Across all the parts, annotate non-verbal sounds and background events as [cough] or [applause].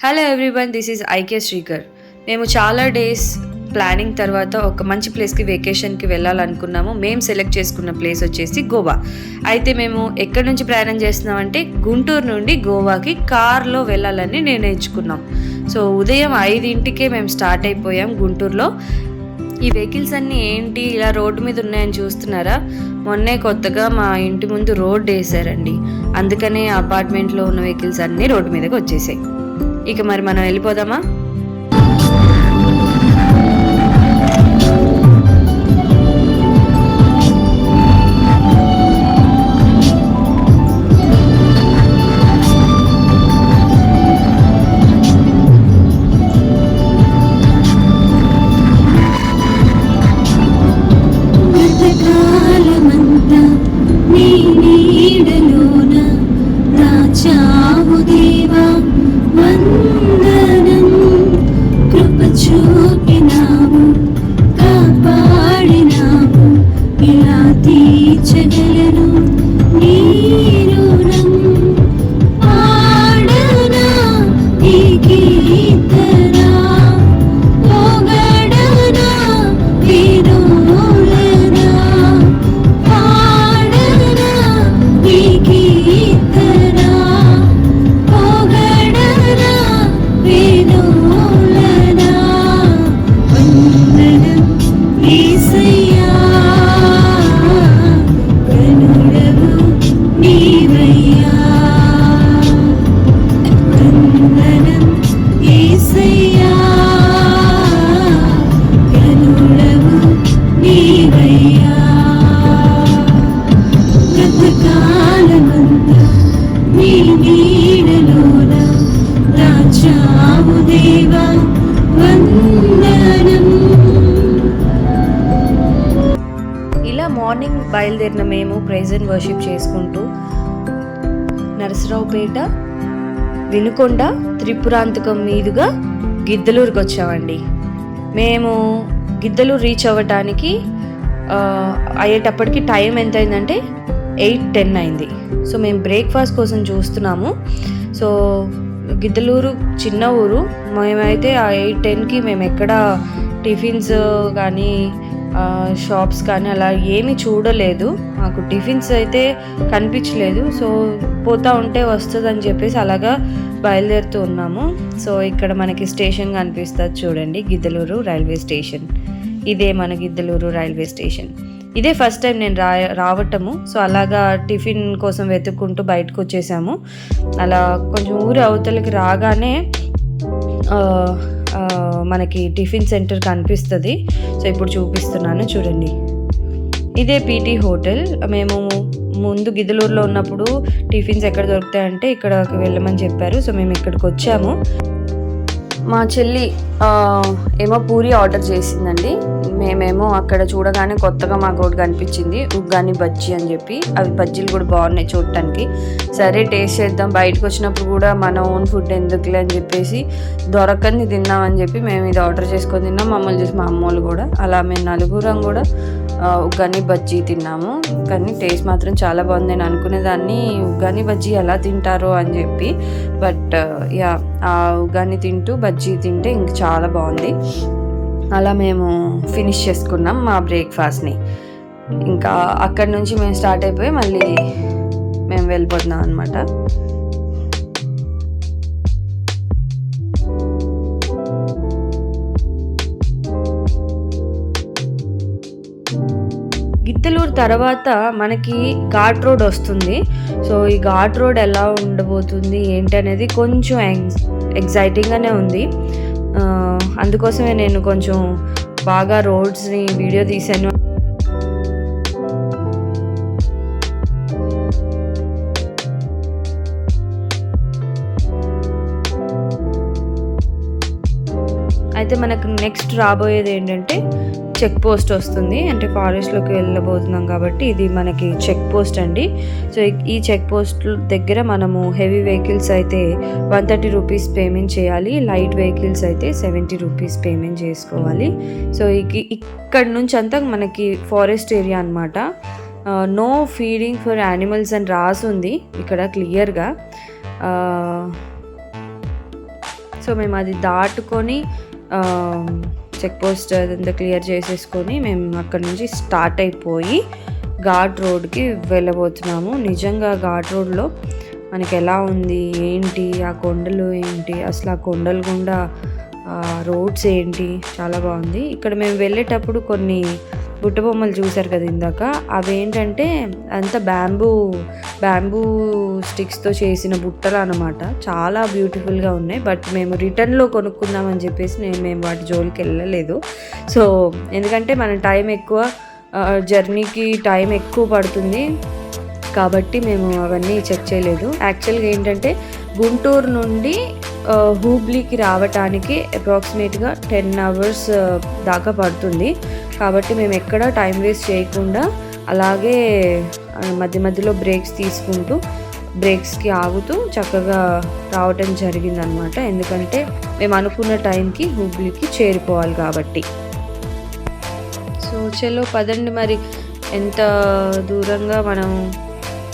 Hello everyone this is I K Srikar మేము చాలా days planning తర్వాత ఒక మంచి ప్లేస్కి వెకేషన్కి వెళ్ళాలనుకున్నాము. మేము సెలెక్ట్ చేసుకున్న ప్లేస్ వచ్చేసి గోవా. అయితే మేము ఎక్కడి నుంచి ప్రయాణం చేస్తున్నామంటే గుంటూరు నుండి గోవాకి కార్లో వెళ్ళాలని నిర్ణయించుకున్నాం. సో ఉదయం ఐదింటికే మేము స్టార్ట్ అయిపోయాం గుంటూరులో. ఈ వెహికల్స్ అన్నీ ఏంటి ఇలా రోడ్డు మీద ఉన్నాయని చూస్తున్నారా? మొన్నే కొత్తగా మా ఇంటి ముందు రోడ్ వేసారండి అందుకనే అపార్ట్మెంట్లో ఉన్న వెహికల్స్ అన్నీ రోడ్డు మీదకి వచ్చేసాయి. ఇక మరి మనం వెళ్ళిపోదామా? మేము వర్షిప్ చేసుకుంటూ నరసరావుపేట వినుకొండ త్రిపురాంతకం మీదుగా గిద్దలూరుకి వచ్చామండి. మేము గిద్దలూరు రీచ్ అవ్వటానికి అయ్యేటప్పటికి టైం ఎంత అయిందంటే ఎయిట్ టెన్ అయింది. సో మేము బ్రేక్ఫాస్ట్ కోసం చూస్తున్నాము. సో గిద్దలూరు చిన్న ఊరు. మేమైతే ఆ ఎయిట్ టెన్కి మేము ఎక్కడ టిఫిన్స్ కానీ షాప్స్ కానీ అలా ఏమీ చూడలేదు. మాకు టిఫిన్స్ అయితే కనిపించలేదు. సో పోతా ఉంటే వస్తుంది అని చెప్పేసి అలాగా బయలుదేరుతూ ఉన్నాము. సో ఇక్కడ మనకి స్టేషన్ కనిపిస్తుంది చూడండి. Giddaluru railway station. ఇదే మన గిద్దలూరు రైల్వే స్టేషన్. ఇదే ఫస్ట్ టైం నేను రా రావటము. సో అలాగా టిఫిన్ కోసం వెతుక్కుంటూ బయటకు వచ్చేసాము. అలా కొంచెం ఊరి అవతలకి రాగానే మనకి టిఫిన్ సెంటర్ కనిపిస్తుంది. సో ఇప్పుడు చూపిస్తున్నాను చూడండి. ఇదే పీటీ హోటల్. మేము ముందు గిద్దలూరులో ఉన్నప్పుడు టిఫిన్స్ ఎక్కడ దొరుకుతాయంటే ఇక్కడ వెళ్ళమని చెప్పారు. సో మేము ఇక్కడికి వచ్చాము. మా చెల్లి ఏమో పూరి ఆర్డర్ చేసిందండి. మేమేమో అక్కడ చూడగానే కొత్తగా మాకు ఒకటి కనిపించింది ఉగ్గాని బజ్జీ అని చెప్పి. అవి బజ్జీలు కూడా బాగున్నాయి చూడటానికి. సరే టేస్ట్ చేద్దాం. బయటకు వచ్చినప్పుడు కూడా మన ఓన్ ఫుడ్ ఎందుకులే అని చెప్పేసి దొరకని తిన్నామని చెప్పి మేము ఇది ఆర్డర్ చేసుకొని తిన్నాం. మమ్మల్ని చూసి మా అమ్మోళ్ళు కూడా అలా మేము నలుగురం కూడా ఉగ్గాని బజ్జీ తిన్నాము. కానీ టేస్ట్ మాత్రం చాలా బాగుంది. నేను అనుకునేదాన్ని ఉగ్గాని బజ్జీ ఎలా తింటారో అని చెప్పి. బట్ యా ఆ ఉగ్గాని తింటూ బజ్జీ తింటే ఇంక చాలా బాగుంది. అలా మేము ఫినిష్ చేసుకున్నాం మా బ్రేక్ఫాస్ట్ని. ఇంకా అక్కడి నుంచి మేము స్టార్ట్ అయిపోయి మళ్ళీ మేము వెళ్ళిపోతున్నాం అనమాట తర్వాత మనకి ఘాట్ రోడ్ వస్తుంది. సో ఈ ఘాట్ రోడ్ ఎలా ఉండబోతుంది ఏంటి అనేది కొంచెం ఎగ్జైటింగ్గానే ఉంది. ఆ, అందుకోసమే నేను కొంచెం బాగా రోడ్స్ని వీడియో తీశాను. నెక్స్ట్ రాబోయేది ఏంటంటే చెక్ పోస్ట్ వస్తుంది. అంటే ఫారెస్ట్లోకి వెళ్ళబోతున్నాం కాబట్టి ఇది మనకి చెక్ పోస్ట్ అండి. సో ఈ చెక్ పోస్ట్ దగ్గర మనము హెవీ వెహికల్స్ అయితే వన్ థర్టీ రూపీస్ పేమెంట్ చేయాలి. లైట్ వెహికల్స్ అయితే సెవెంటీ రూపీస్ పేమెంట్ చేసుకోవాలి. సో ఇక- ఇక్కడ నుంచి అంతా మనకి ఫారెస్ట్ ఏరియా అనమాట నో ఫీడింగ్ ఫర్ యానిమల్స్ అని రాసి ఉంది. ఇక్కడ క్లియర్గా సో మేము అది దాటుకొని చెక్ పోస్ట్ అదంతా క్లియర్ చేసేసుకొని మేము అక్కడ నుంచి స్టార్ట్ అయిపోయి ఘాట్ రోడ్కి వెళ్ళబోతున్నాము. నిజంగా ఘాట్ రోడ్లో మనకి ఎలా ఉంది? ఏంటి? ఆ కొండలు ఏంటి? అసలు ఆ కొండలు గుండా రోడ్స్ ఏంటి? చాలా బాగుంది. ఇక్కడ మేము వెళ్ళేటప్పుడు కొన్ని బుట్ట బొమ్మలు చూసారు కదా ఇందాక. అవేంటంటే అంత బ్యాంబూ బ్యాంబూ స్టిక్స్తో చేసిన బుట్టలు అనమాట చాలా బ్యూటిఫుల్గా ఉన్నాయి. బట్ మేము రిటర్న్లో కొనుక్కుందామని చెప్పేసి నేను మేము వాటి జోలికి వెళ్ళలేదు. సో ఎందుకంటే మన టైం ఎక్కువ జర్నీకి టైం ఎక్కువ పడుతుంది. కాబట్టి మేము అవన్నీ చెక్ చేయలేదు. యాక్చువల్గా ఏంటంటే గుంటూరు నుండి హూబ్లీకి రావటానికి అప్రాక్సిమేట్గా టెన్ అవర్స్ దాకా పడుతుంది. కాబట్టి మేము ఎక్కడ టైం వేస్ట్ చేయకుండా అలాగే మధ్య మధ్యలో బ్రేక్స్ తీసుకుంటూ బ్రేక్స్కి ఆగుతూ చక్కగా రావటం జరిగిందనమాట ఎందుకంటే మేము అనుకున్న టైంకి హుబ్లీకి చేరిపోవాలి కాబట్టి. సో చలో పదండి మరి. ఎంత దూరంగా మనం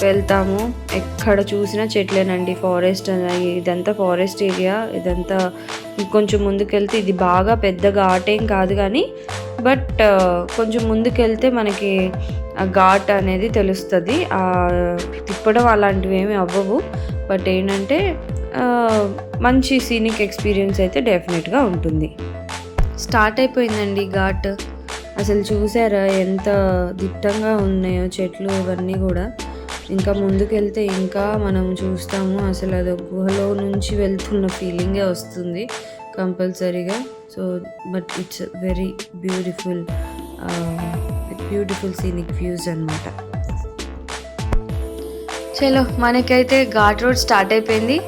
వెళ్తాము ఎక్కడ చూసినా చెట్లేనండి. ఫారెస్ట్ అని ఇదంతా ఫారెస్ట్ ఏరియా ఇదంతా ఇంకొంచెం ముందుకెళ్తే ఇది బాగా పెద్ద ఘాటేం కాదు కానీ బట్ కొంచెం ముందుకెళ్తే మనకి ఆ ఘాట్ అనేది తెలుస్తుంది. ఆ తిప్పడం అలాంటివి ఏమి అవ్వవు. బట్ ఏంటంటే మంచి సీనిక్ ఎక్స్పీరియన్స్ అయితే డెఫినెట్గా ఉంటుంది. స్టార్ట్ అయిపోయిందండి ఘాట్. అసలు చూసారా ఎంత దిట్టంగా ఉన్నాయో చెట్లు ఇవన్నీ కూడా. ఇంకా ముందుకెళ్తే ఇంకా మనం చూస్తాము. అసలు అది గుహలో నుంచి వెళ్తున్న ఫీలింగే వస్తుంది కంపల్సరీగా. So but it's very beautiful beautiful scenic views అన్నమాట. చలో మనకైతే ఘాట్ రోడ్ స్టార్ట్ అయిపోయింది.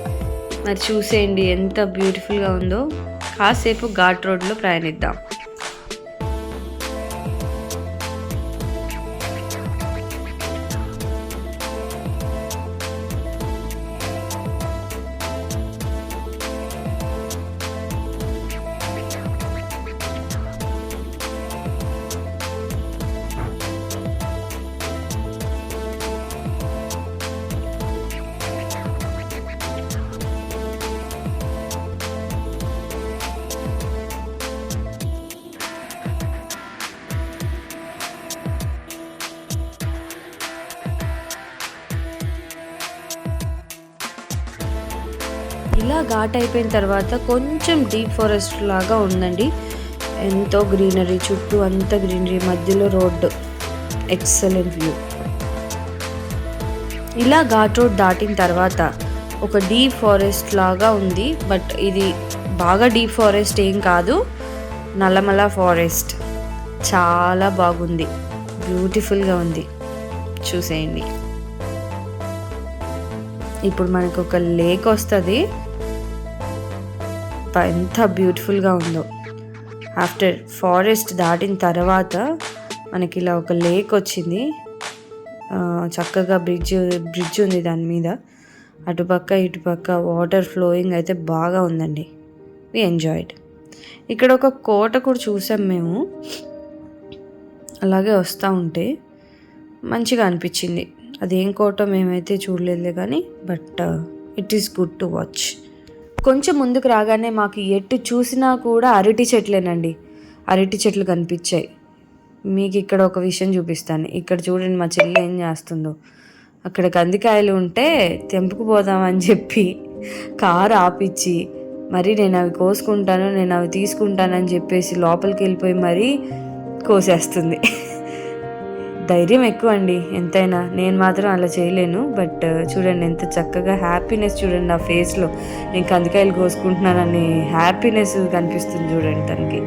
మరి చూసేయండి ఎంత బ్యూటిఫుల్గా ఉందో. కాసేపు ఘాట్ రోడ్లో ప్రయాణిద్దాం. ఘాట్ అయిపోయిన తర్వాత కొంచెం డీప్ ఫారెస్ట్ లాగా ఉందండి. ఎంతో గ్రీనరీ చుట్టూ అంత గ్రీనరీ మధ్యలో రోడ్డు. ఎక్సలెంట్ వ్యూ ఇలా ఘాట్ రోడ్ దాటిన తర్వాత ఒక డీప్ ఫారెస్ట్ లాగా ఉంది. బట్ ఇది బాగా డీప్ ఫారెస్ట్ ఏం కాదు నల్లమల ఫారెస్ట్. చాలా బాగుంది. బ్యూటిఫుల్గా ఉంది. చూసేయండి. ఇప్పుడు మనకు ఒక లేక్ వస్తుంది. ఎంత బ్యూటిఫుల్గా ఉందో. ఆఫ్టర్ ఫారెస్ట్ దాటిన తర్వాత మనకి ఇలా ఒక లేక్ వచ్చింది. చక్కగా బ్రిడ్జ్ బ్రిడ్జ్ ఉంది దాని మీద. అటుపక్క ఇటుపక్క వాటర్ ఫ్లోయింగ్ అయితే బాగా ఉందండి. వి ఎంజాయిడ్ ఇక్కడ ఒక కోట కూడా చూసాం మేము. అలాగే వస్తూ ఉంటే మంచిగా అనిపించింది. అదేం కోట మేమైతే చూడలేదులే కానీ but it is good to watch కొంచెం ముందుకు రాగానే మాకు ఎటు చూసినా కూడా అరటి చెట్లేనండి. అరటి చెట్లు కనిపించాయి. మీకు ఇక్కడ ఒక విషయం చూపిస్తాను. ఇక్కడ చూడండి మా చెల్లి ఏం చేస్తుందో. అక్కడ కందికాయలు ఉంటే తెంపుకుపోదామని చెప్పి కారు ఆపిచ్చి మరి నేను అవి కోసుకుంటాను నేను అవి తీసుకుంటానని చెప్పేసి లోపలికి వెళ్ళిపోయి మరీ కోసేస్తుంది. ధైర్యం ఎక్కువ అండి ఎంతైనా నేను మాత్రం అలా చేయలేను. బట్ uh, చూడండి ఎంత చక్కగా హ్యాపీనెస్ చూడండి నా ఫేస్లో నేను కందికాయలు కోసుకుంటున్నానని హ్యాపీనెస్ కనిపిస్తుంది చూడండి తనకి.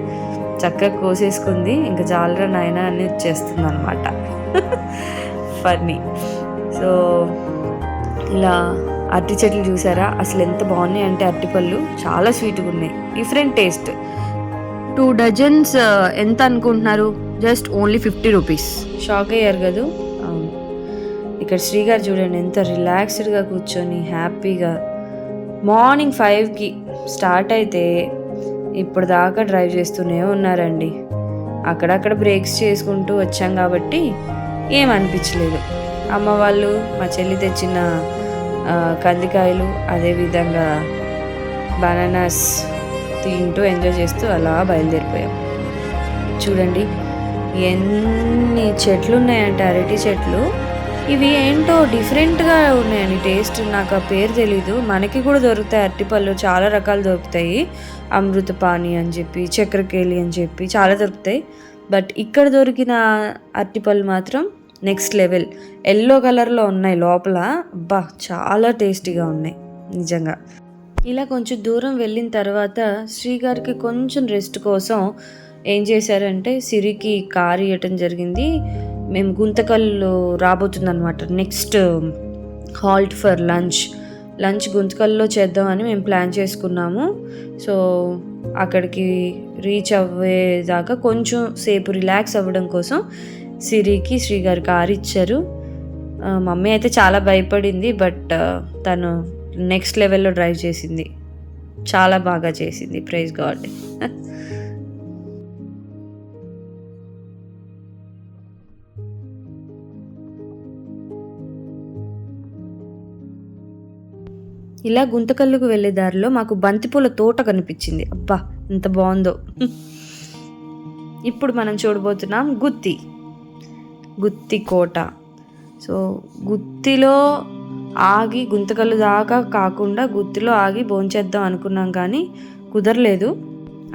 చక్కగా కోసేసుకుంది. ఇంకా జాలరా నాయన అని చేస్తుంది అనమాట ఫన్నీ [laughs] సో ఇలా అరటి చెట్లు చూసారా? అసలు ఎంత బాగున్నాయి అంటే అరటిపళ్ళు చాలా స్వీట్గా ఉన్నాయి. డిఫరెంట్ టేస్ట్ టూ డజన్స్ ఎంత అనుకుంటున్నారు? Just only fifty rupees. Shock అయ్యారు కదా? అవును. ఇక్కడ శ్రీగారు చూడండి ఎంత రిలాక్స్డ్గా కూర్చొని హ్యాపీగా. మార్నింగ్ ఫైవ్కి స్టార్ట్ అయితే ఇప్పుడు దాకా డ్రైవ్ చేస్తూనే ఉన్నారండి. అక్కడక్కడ బ్రేక్స్ చేసుకుంటూ వచ్చాం కాబట్టి ఏమనిపించలేదు అమ్మ వాళ్ళు మా చెల్లి తెచ్చిన కందికాయలు అదేవిధంగా బనానాస్ తింటూ ఎంజాయ్ చేస్తూ అలా బయలుదేరిపోయాం. చూడండి ఎన్ని చెట్లు ఉన్నాయంటే అరటి చెట్లు. ఇవి ఏంటో డిఫరెంట్గా ఉన్నాయండి టేస్ట్ నాకు ఆ పేరు తెలీదు. మనకి కూడా దొరుకుతాయి అరటిపళ్ళు చాలా రకాలు దొరుకుతాయి. అమృతపాణి అని చెప్పి చక్రకేళి అని చెప్పి చాలా దొరుకుతాయి. బట్ ఇక్కడ దొరికిన అరటిపళ్ళు మాత్రం నెక్స్ట్ లెవెల్. ఎల్లో కలర్లో ఉన్నాయి లోపల. బా చాలా టేస్టీగా ఉన్నాయి నిజంగా. ఇలా కొంచెం దూరం వెళ్ళిన తర్వాత శ్రీగారికి కొంచెం రెస్ట్ కోసం ఏం చేశారంటే సిరికి కారు ఇవ్వటం జరిగింది. మేము Guntakallu రాబోతుందన్నమాట. Next halt for lunch lunch గుంతకల్లో చేద్దామని మేము ప్లాన్ చేసుకున్నాము. సో అక్కడికి రీచ్ అవ్వేదాకా కొంచెం సేపు రిలాక్స్ అవ్వడం కోసం సిరికి శ్రీగారి కారు ఇచ్చారు. Uh, మమ్మీ అయితే చాలా భయపడింది బట్ uh, తను నెక్స్ట్ లెవెల్లో డ్రైవ్ చేసింది. చాలా బాగా చేసింది ప్రైజ్ గాడ్ ఇలా గుంతకల్లుకు వెళ్ళే దారిలో మాకు బంతిపూల తోట కనిపించింది. అబ్బా ఎంత బాగుందో. ఇప్పుడు మనం చూడబోతున్నాం గుత్తి. గుత్తి కోట. సో గుత్తిలో ఆగి గుంతకల్లు దాకా కాకుండా గుత్తిలో ఆగి భోంచేద్దాం అనుకున్నాం కానీ కుదరలేదు.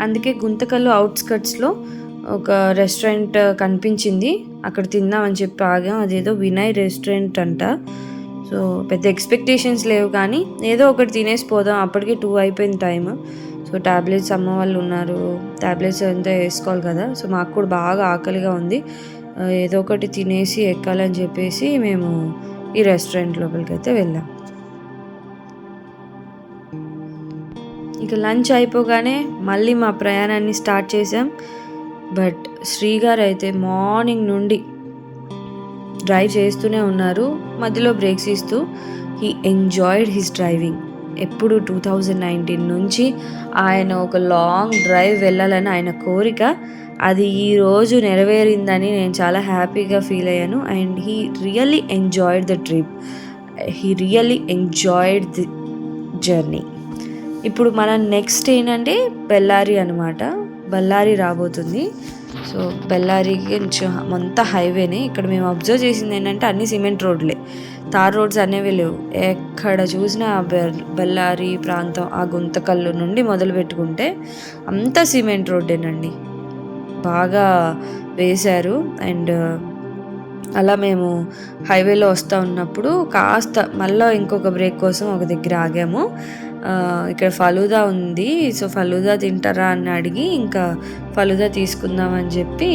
అందుకే గుంతకల్లు అవుట్స్కట్స్లో ఒక రెస్టారెంట్ కనిపించింది. అక్కడ తిందామని చెప్పి ఆగాం. అదేదో వినయ్ రెస్టారెంట్ అంట. సో పెద్ద ఎక్స్పెక్టేషన్స్ లేవు కానీ ఏదో ఒకటి తినేసి పోదాం. అప్పటికే టూ అయిపోయింది టైం సో ట్యాబ్లెట్స్ అమ్మ వాళ్ళు ఉన్నారు. ట్యాబ్లెట్స్ అంతా వేసుకోవాలి కదా. సో మాకు కూడా బాగా ఆకలిగా ఉంది. ఏదో ఒకటి తినేసి ఎక్కాలని చెప్పేసి మేము ఈ రెస్టారెంట్ లోపలికి అయితే వెళ్ళాం. ఇక లంచ్ అయిపోగానే మళ్ళీ మా ప్రయాణాన్ని స్టార్ట్ చేసాం బట్ శ్రీగారు అయితే మార్నింగ్ నుండి డ్రైవ్ చేస్తూనే ఉన్నారు. మధ్యలో బ్రేక్స్ ఇస్తూ హీ ఎంజాయిడ్ హిస్ డ్రైవింగ్. ఎప్పుడు టూ థౌజండ్ నైన్టీన్ నుంచి ఆయన ఒక లాంగ్ డ్రైవ్ వెళ్ళాలని ఆయన కోరిక. అది ఈరోజు నెరవేరిందని నేను చాలా హ్యాపీగా ఫీల్ అయ్యాను. And he really enjoyed the trip. He really enjoyed the journey. ఇప్పుడు మన నెక్స్ట్ ఏంటంటే బెల్లారి అనమాట బెల్లారి రాబోతుంది. సో బెల్లారికి కొంచెం మొత్తం హైవేనే. ఇక్కడ మేము అబ్జర్వ్ చేసింది ఏంటంటే అన్ని సిమెంట్ రోడ్లే. తార్ రోడ్స్ అనేవి లేవు. ఎక్కడ చూసినా బెల్- బెల్లారి ప్రాంతం ఆ గుంతకల్లు నుండి మొదలు పెట్టుకుంటే అంతా సిమెంట్ రోడ్డేనండి. బాగా వేశారు. అండ్ అలా మేము హైవేలో వస్తూ ఉన్నప్పుడు కాస్త మళ్ళీ ఇంకొక బ్రేక్ కోసం ఒక దగ్గర ఆగాము. ఇక్కడ ఫలూదా ఉంది. సో ఫలూదా తింటారా అని అడిగి ఇంకా ఫలూదా తీసుకుందామని చెప్పి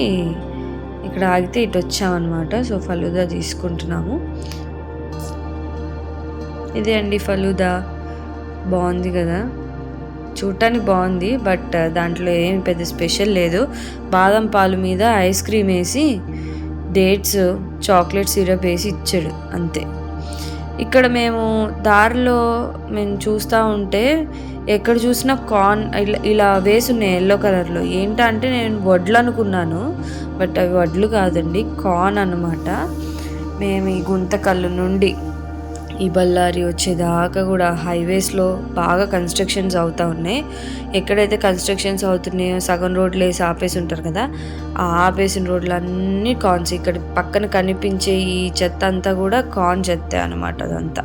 ఇక్కడ ఆగితే ఇటు వచ్చామన్నమాట. సో ఫలూదా తీసుకుంటున్నాము. ఇదే అండి ఫలూదా. బాగుంది కదా. చూడటానికి బాగుంది బట్ దాంట్లో ఏం పెద్ద స్పెషల్ లేదు. బాదం పాలు మీద ఐస్ క్రీమ్ వేసి డేట్స్ చాక్లెట్ సిరప్ వేసి ఇచ్చాడు అంతే. ఇక్కడ మేము దారిలో మేము చూస్తూ ఉంటే ఎక్కడ చూసినా కార్న్ ఇలా ఇలా వేసున్నాయి ఎల్లో కలర్లో. ఏంటంటే నేను వడ్లు అనుకున్నాను బట్ అవి వడ్లు కాదండి కార్న్ అన్నమాట. మేము ఈ గుంతకల్లు నుండి ఈ బళ్ళారి వచ్చేదాకా కూడా హైవేస్లో బాగా కన్స్ట్రక్షన్స్ అవుతూ ఉన్నాయి. ఎక్కడైతే కన్స్ట్రక్షన్స్ అవుతున్నాయో సగం రోడ్లు వేసి ఆపేసి ఉంటారు కదా ఆ ఆపేసిన రోడ్లు అన్నీ కాన్స్. ఇక్కడ పక్కన కనిపించే ఈ చెత్త అంతా కూడా కాన్ చెత్త అనమాట అదంతా.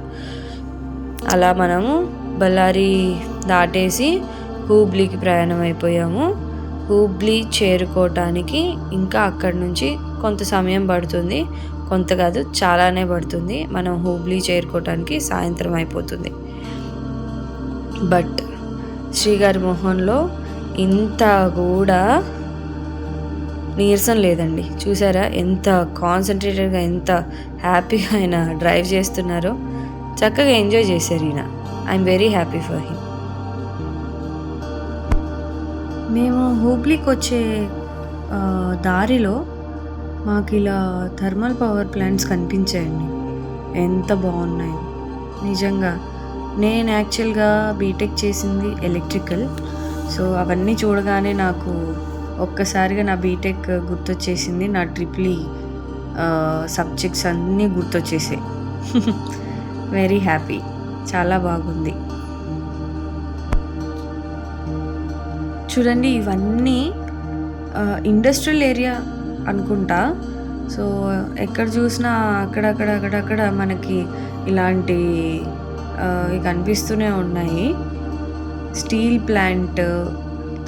అలా మనము బళ్ళారి దాటేసి హూబ్లీకి ప్రయాణం అయిపోయాము. హూబ్లీ చేరుకోవటానికి ఇంకా అక్కడి నుంచి కొంత సమయం పడుతుంది. కొంత కాదు చాలానే పడుతుంది. మనం హూబ్లీ చేరుకోవటానికి సాయంత్రం అయిపోతుంది. బట్ శ్రీగారి మొహంలో ఇంత కూడా నీరసం లేదండి. చూసారా ఎంత కాన్సన్ట్రేటెడ్గా ఎంత హ్యాపీగా ఆయన డ్రైవ్ చేస్తున్నారో. చక్కగా ఎంజాయ్ చేశారు ఈయన. I'm very happy for him మేము హూబ్లీకి వచ్చే దారిలో మాకు ఇలా థర్మల్ పవర్ ప్లాంట్స్ కనిపించాయండి. ఎంత బాగున్నాయి. నిజంగా నేను యాక్చువల్గా బీటెక్ చేసింది ఎలక్ట్రికల్. సో అవన్నీ చూడగానే నాకు ఒక్కసారిగా నా బీటెక్ గుర్తొచ్చేసింది. నా ట్రిప్లీ సబ్జెక్ట్స్ అన్నీ గుర్తొచ్చేసాయి. [laughs] Very happy. చాలా బాగుంది. చూడండి ఇవన్నీ ఇండస్ట్రియల్ ఏరియా అనుకుంటా. సో ఎక్కడ చూసినా అక్కడక్కడ అక్కడక్కడ మనకి ఇలాంటి కనిపిస్తూనే ఉన్నాయి. స్టీల్ ప్లాంట్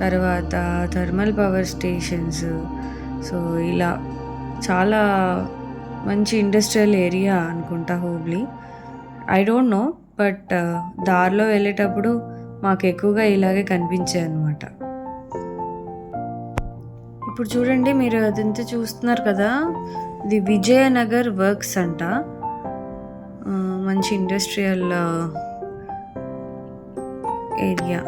తర్వాత థర్మల్ పవర్ స్టేషన్స్. సో ఇలా చాలా మంచి ఇండస్ట్రియల్ ఏరియా అనుకుంటా Hubli. I don't know but దారిలో వెళ్ళేటప్పుడు మాకు ఎక్కువగా ఇలాగే కనిపించాయి అన్నమాట. ఇప్పుడు చూడండి మీరు అదంతా చూస్తున్నారు కదా? ఇది విజయనగర్ వర్క్స్ అంట. మంచి ఇండస్ట్రియల్ ఏరియా.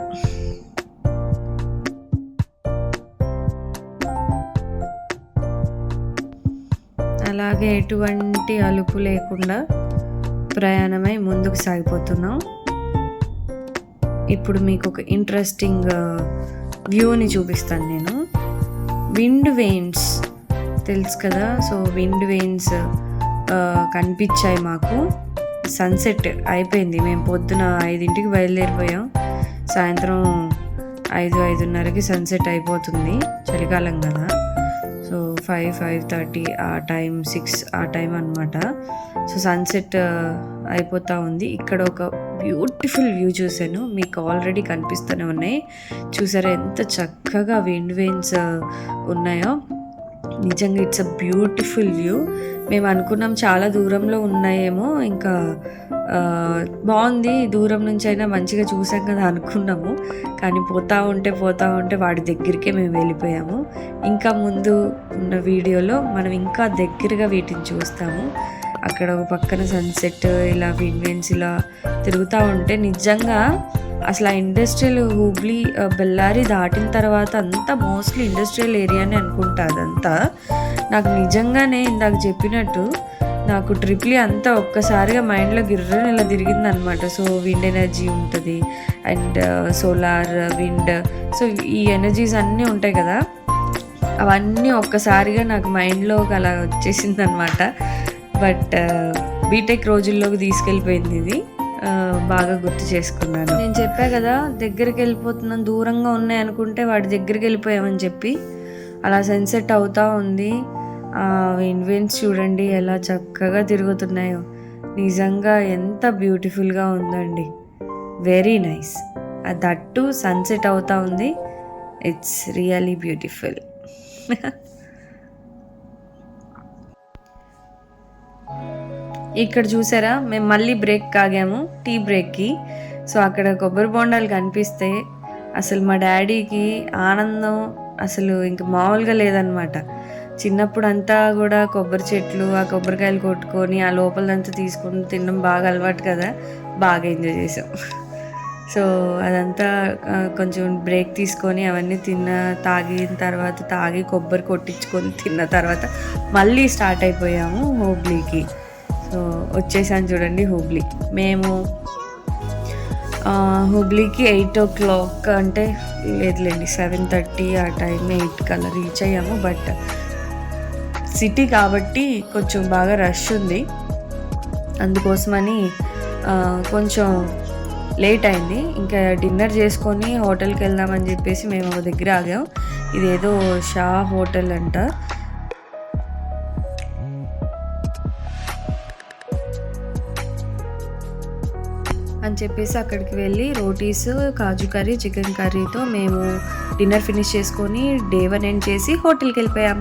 అలాగే ఎటువంటి అలుపు లేకుండా ప్రయాణమై ముందుకు సాగిపోతున్నాం. ఇప్పుడు మీకు ఒక ఇంట్రెస్టింగ్ వ్యూని చూపిస్తాను నేను. విండ్ వెయిన్స్ తెలుసు కదా? సో విండ్ వెయిన్స్ కనిపించాయి మాకు. సన్సెట్ అయిపోయింది. మేము పొద్దున ఐదింటికి బయలుదేరిపోయాం. సాయంత్రం ఐదు ఐదున్నరకి సన్సెట్ అయిపోతుంది చలికాలం కదా? ఫైవ్ ఫైవ్ థర్టీ ఆ టైం సిక్స్ ఆ టైం అనమాట సో సన్సెట్ అయిపోతూ ఉంది. ఇక్కడ ఒక బ్యూటిఫుల్ వ్యూ చూశాను. మీకు ఆల్రెడీ కనిపిస్తూనే ఉన్నాయి. చూసారా ఎంత చక్కగా విండ్ వెయిన్స్ uh, ఉన్నాయో. నిజంగా ఇట్స్ అ బ్యూటిఫుల్ వ్యూ మేము అనుకున్నాం చాలా దూరంలో ఉన్నాయేమో ఇంకా బాగుంది దూరం నుంచి అయినా మంచిగా చూసాం కదా అనుకున్నాము. కానీ పోతా ఉంటే పోతా ఉంటే వాడి దగ్గరికే మేము వెళ్ళిపోయాము. ఇంకా ముందు ఉన్న వీడియోలో మనం ఇంకా దగ్గరగా వీటిని చూస్తాము. అక్కడ ఒక పక్కన సన్సెట్ ఇలా విండ్స్ ఇలా తిరుగుతూ ఉంటే నిజంగా అసలు ఆ ఇండస్ట్రియల్ హూబ్లీ బెల్లారి దాటిన తర్వాత అంతా మోస్ట్లీ ఇండస్ట్రియల్ ఏరియానే అనుకుంటా అదంతా. నాకు నిజంగానే ఇందాక చెప్పినట్టు నాకు ట్రిప్లీ అంతా ఒక్కసారిగా మైండ్లో గిర్రని ఇలా తిరిగింది అనమాట సో విండ్ ఎనర్జీ ఉంటుంది అండ్ సోలార్ విండ్ సో ఈ ఎనర్జీస్ అన్నీ ఉంటాయి కదా. అవన్నీ ఒక్కసారిగా నాకు మైండ్లోకి అలా వచ్చేసింది అనమాట బట్ బీటెక్ రోజుల్లోకి తీసుకెళ్ళిపోయింది ఇది. బాగా గుర్తు చేసుకున్నాను. నేను చెప్పా కదా దగ్గరికి వెళ్ళిపోతున్నాం దూరంగా ఉన్నాయి అనుకుంటే వాడి దగ్గరికి వెళ్ళిపోయామని చెప్పి. అలా సన్సెట్ అవుతా ఉంది. ఇన్వెంట్స్ చూడండి ఎలా చక్కగా తిరుగుతున్నాయో. నిజంగా ఎంత బ్యూటిఫుల్గా ఉందండి. వెరీ నైస్ దట్టు సన్సెట్ అవుతా ఉంది. ఇట్స్ రియలీ బ్యూటిఫుల్ ఇక్కడ చూసారా? మేము మళ్ళీ బ్రేక్ కాగాము టీ బ్రేక్కి. సో అక్కడ కొబ్బరి బొండాలు కనిపిస్తే అసలు మా డాడీకి ఆనందం అసలు ఇంక మామూలుగా లేదనమాట చిన్నప్పుడు అంతా కూడా కొబ్బరి చెట్లు ఆ కొబ్బరికాయలు కొట్టుకొని ఆ లోపలంతా తీసుకొని తినడం బాగా అలవాటు కదా. బాగా ఎంజాయ్ చేసాం. సో అదంతా కొంచెం బ్రేక్ తీసుకొని అవన్నీ తిన్న తాగిన తర్వాత తాగి కొబ్బరి కొట్టించుకొని తిన్న తర్వాత మళ్ళీ స్టార్ట్ అయిపోయాము హోబ్లీకి. వచ్చేసాను చూడండి హుబ్లీ. మేము హుబ్లీకి ఎయిట్ ఓ క్లాక్ అంటే లేదులేండి సెవెన్ థర్టీ ఆ టైం ఎయిట్ కల్లా రీచ్ అయ్యాము. బట్ సిటీ కాబట్టి కొంచెం బాగా రష్ ఉంది. అందుకోసమని కొంచెం లేట్ అయింది. ఇంకా డిన్నర్ చేసుకొని హోటల్కి వెళ్దామని చెప్పేసి మేము ఒక దగ్గర ఆగాం ఇదేదో షా హోటల్ అంట. అని చెప్పేసి అక్కడికి వెళ్ళి రోటీస్ కాజు కర్రీ చికెన్ కర్రీతో మేము డిన్నర్ ఫినిష్ చేసుకొని డే వన్ ఎండ్ చేసి హోటల్కి వెళ్ళిపోయాం.